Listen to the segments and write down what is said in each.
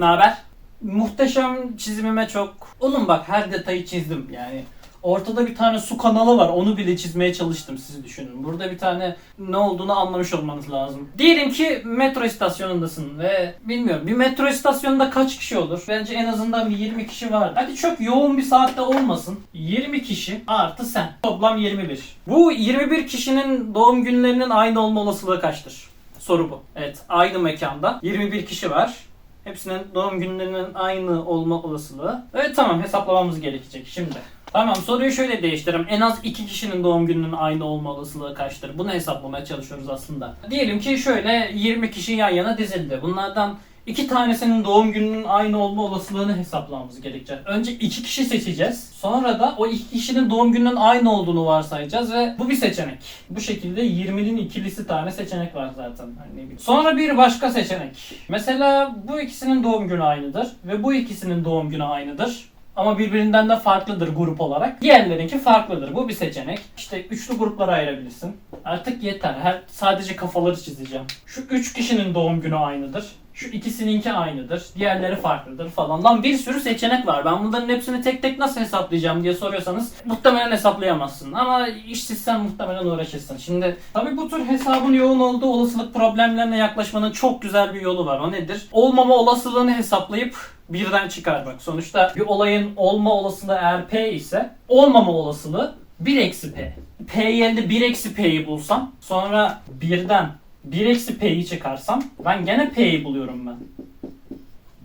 Ne haber? Muhteşem çizimime çok... Oğlum bak her detayı çizdim yani. Ortada bir tane su kanalı var. Onu bile çizmeye çalıştım siz düşünün. Burada bir tane ne olduğunu anlamış olmanız lazım. Diyelim ki metro istasyonundasın ve bilmiyorum bir metro istasyonunda kaç kişi olur? Bence en azından bir 20 kişi var. Hadi çok yoğun bir saatte olmasın. 20 kişi artı sen. Toplam 21. Bu 21 kişinin doğum günlerinin aynı olma olasılığı kaçtır? Soru bu. Evet aynı mekanda 21 kişi var. Hepsinin doğum günlerinin aynı olma olasılığı. Evet tamam hesaplamamız gerekecek şimdi. Tamam soruyu şöyle değiştirelim. En az iki kişinin doğum gününün aynı olma olasılığı kaçtır? Bunu hesaplamaya çalışıyoruz aslında. Diyelim ki şöyle 20 kişi yan yana dizildi. Bunlardan iki tanesinin doğum gününün aynı olma olasılığını hesaplamamız gerekecek. Önce iki kişi seçeceğiz. Sonra da o iki kişinin doğum gününün aynı olduğunu varsayacağız ve bu bir seçenek. Bu şekilde 20'nin ikilisi tane seçenek var zaten. Hani. Sonra bir başka seçenek. Mesela bu ikisinin doğum günü aynıdır ve bu ikisinin doğum günü aynıdır. Ama birbirinden de farklıdır grup olarak. Diğerlerinki farklıdır. Bu bir seçenek. İşte üçlü gruplara ayırabilirsin. Artık yeter. Her sadece kafaları çizeceğim. Şu üç kişinin doğum günü aynıdır. Şu ikisininki aynıdır. Diğerleri farklıdır falan. Lan bir sürü seçenek var. Ben bunların hepsini tek tek nasıl hesaplayacağım diye soruyorsanız muhtemelen hesaplayamazsın. Ama işsizsen muhtemelen uğraşırsın. Şimdi tabii bu tür hesabın yoğun olduğu olasılık problemlerine yaklaşmanın çok güzel bir yolu var. O nedir? Olmama olasılığını hesaplayıp birden çıkarmak. Sonuçta bir olayın olma olasılığı eğer P ise olmama olasılığı 1 eksi P. P yerine 1 eksi P'yi bulsam sonra birden 1 eksi P'yi çıkarsam ben gene P'yi buluyorum ben.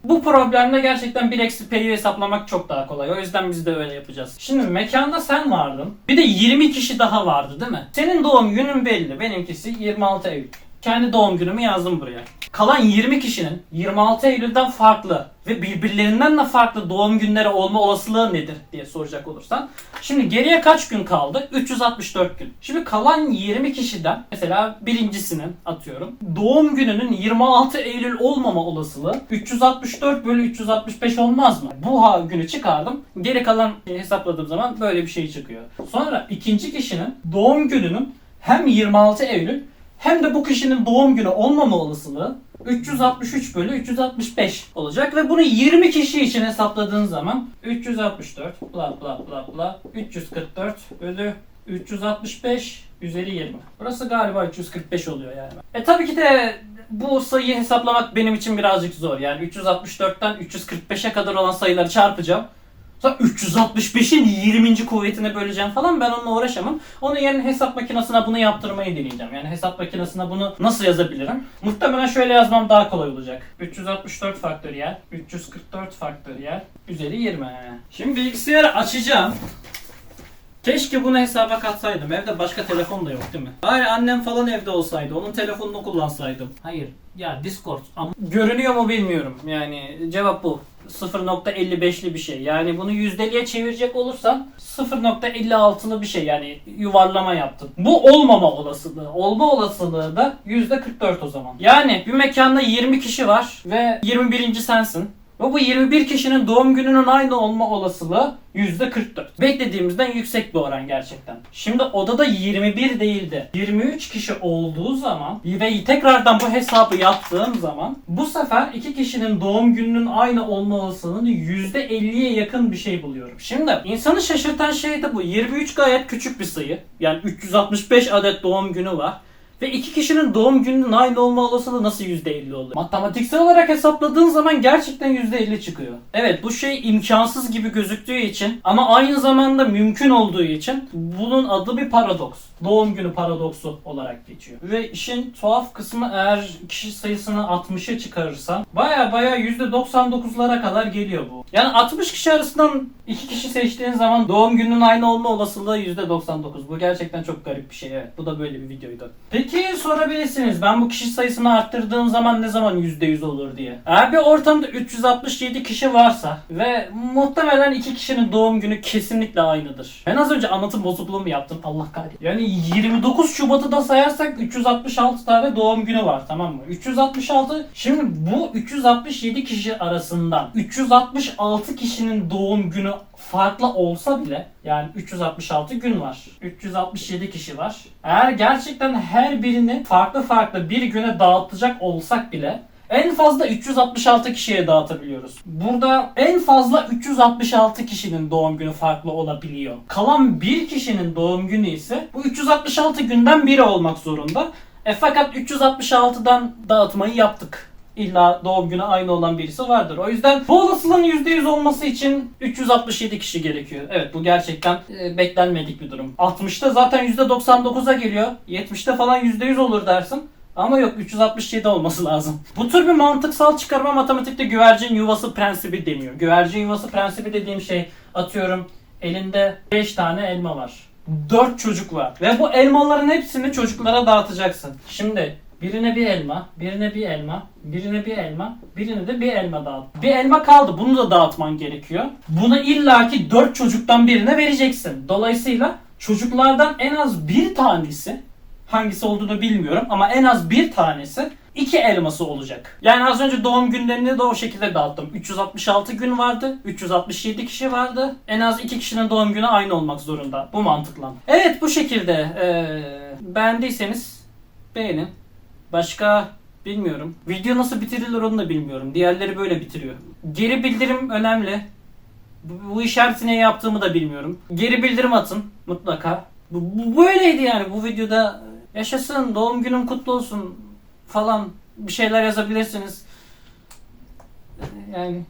Bu problemde gerçekten 1 eksi P'yi hesaplamak çok daha kolay. O yüzden biz de öyle yapacağız. Şimdi mekanda sen vardın. Bir de 20 kişi daha vardı değil mi? Senin doğum günün belli. Benimkisi 26 Eylül. Kendi doğum günümü yazdım buraya. Kalan 20 kişinin 26 Eylül'den farklı ve birbirlerinden de farklı doğum günleri olma olasılığı nedir diye soracak olursan. Şimdi geriye kaç gün kaldı? 364 gün. Şimdi kalan 20 kişiden mesela birincisinin atıyorum doğum gününün 26 Eylül olmama olasılığı 364 bölü 365 olmaz mı? Bu günü çıkardım. Geri kalan hesapladığım zaman böyle bir şey çıkıyor. Sonra ikinci kişinin doğum gününün hem 26 Eylül hem de bu kişinin doğum günü olmama olasılığı 363 bölü 365 olacak ve bunu 20 kişi için hesapladığın zaman 364 bla bla bla bla 344 bölü 365 üzeri 20. Burası galiba 345 oluyor yani. E tabii ki de bu sayıyı hesaplamak benim için birazcık zor. Yani 364'ten 345'e kadar olan sayıları çarpacağım. Sonra 365'in 20. kuvvetine böleceğim falan ben onunla uğraşamam. Onun yerine hesap makinesine bunu yaptırmayı deneyeceğim. Yani hesap makinesine bunu nasıl yazabilirim? Muhtemelen şöyle yazmam daha kolay olacak. 364 faktöriyel, 344 faktöriyel, üzeri 20. Şimdi bilgisayarı açacağım. Keşke bunu hesaba katsaydım. Evde başka telefon da yok değil mi? Bari annem falan evde olsaydı. Onun telefonunu kullansaydım. Hayır. Ya Discord. Ama görünüyor mu bilmiyorum. Yani cevap bu. 0.55'li bir şey. Yani bunu yüzdeliğe çevirecek olursam 0.56'lı bir şey. Yani yuvarlama yaptım. Bu olmama olasılığı. Olma olasılığı da %44 o zaman. Yani bir mekanda 20 kişi var ve 21. sensin. Ve bu 21 kişinin doğum gününün aynı olma olasılığı %44. Beklediğimizden yüksek bir oran gerçekten. Şimdi odada 21 değildi. 23 kişi olduğu zaman ve tekrardan bu hesabı yaptığım zaman bu sefer iki kişinin doğum gününün aynı olma olasılığını %50'ye yakın bir şey buluyorum. Şimdi insanı şaşırtan şey de bu. 23 gayet küçük bir sayı. Yani 365 adet doğum günü var. Ve iki kişinin doğum gününün aynı olma olasılığı nasıl %50 oluyor? Matematiksel olarak hesapladığın zaman gerçekten %50 çıkıyor. Evet bu şey imkansız gibi gözüktüğü için ama aynı zamanda mümkün olduğu için bunun adı bir paradoks. Doğum günü paradoksu olarak geçiyor. Ve işin tuhaf kısmı eğer kişi sayısını 60'a çıkarırsan baya baya %99'lara kadar geliyor bu. Yani 60 kişi arasından iki kişi seçtiğin zaman doğum gününün aynı olma olasılığı %99. Bu gerçekten çok garip bir şey evet. Bu da böyle bir videoydu. Peki sorabilirsiniz ben bu kişi sayısını arttırdığım zaman ne zaman %100 olur diye. Eğer bir ortamda 367 kişi varsa ve muhtemelen iki kişinin doğum günü kesinlikle aynıdır. Ben az önce anlatım bozukluğu mu yaptım Allah kahretsin. Yani 29 Şubat'ı da sayarsak 366 tane doğum günü var tamam mı? 366 şimdi bu 367 kişi arasından 366 kişinin doğum günü farklı olsa bile yani 366 gün var. 367 kişi var. Eğer gerçekten her birini farklı farklı bir güne dağıtacak olsak bile En fazla 366 kişiye dağıtabiliyoruz. Burada en fazla 366 kişinin doğum günü farklı olabiliyor. Kalan bir kişinin doğum günü ise bu 366 günden biri olmak zorunda. E fakat 366'dan dağıtmayı yaptık. İlla doğum günü aynı olan birisi vardır. O yüzden bu olasılığın %100 olması için 367 kişi gerekiyor. Evet bu gerçekten e, beklenmedik bir durum. 60'ta zaten %99'a geliyor. 70'te falan %100 olur dersin. Ama yok 367 olması lazım. Bu tür bir mantıksal çıkarma matematikte güvercin yuvası prensibi deniyor. Güvercin yuvası prensibi dediğim şey atıyorum elinde 5 tane elma var. 4 çocuk var. Ve bu elmaların hepsini çocuklara dağıtacaksın. Şimdi birine bir elma, birine bir elma, birine bir elma, birine de bir elma dağıt. Bir elma kaldı. Bunu da dağıtman gerekiyor. Bunu illaki 4 çocuktan birine vereceksin. Dolayısıyla çocuklardan en az bir tanesi hangisi olduğunu bilmiyorum ama en az bir tanesi iki elması olacak. Yani az önce doğum günlerini de o şekilde dağıttım. 366 gün vardı. 367 kişi vardı. En az iki kişinin doğum günü aynı olmak zorunda. Bu mantıkla. Evet bu şekilde. Ee, beğendiyseniz beğenin. Başka bilmiyorum. Video nasıl bitirilir onu da bilmiyorum. Diğerleri böyle bitiriyor. Geri bildirim önemli. Bu, bu işareti ne yaptığımı da bilmiyorum. Geri bildirim atın mutlaka. Bu, bu böyleydi yani bu videoda yaşasın doğum günün kutlu olsun falan bir şeyler yazabilirsiniz. Yani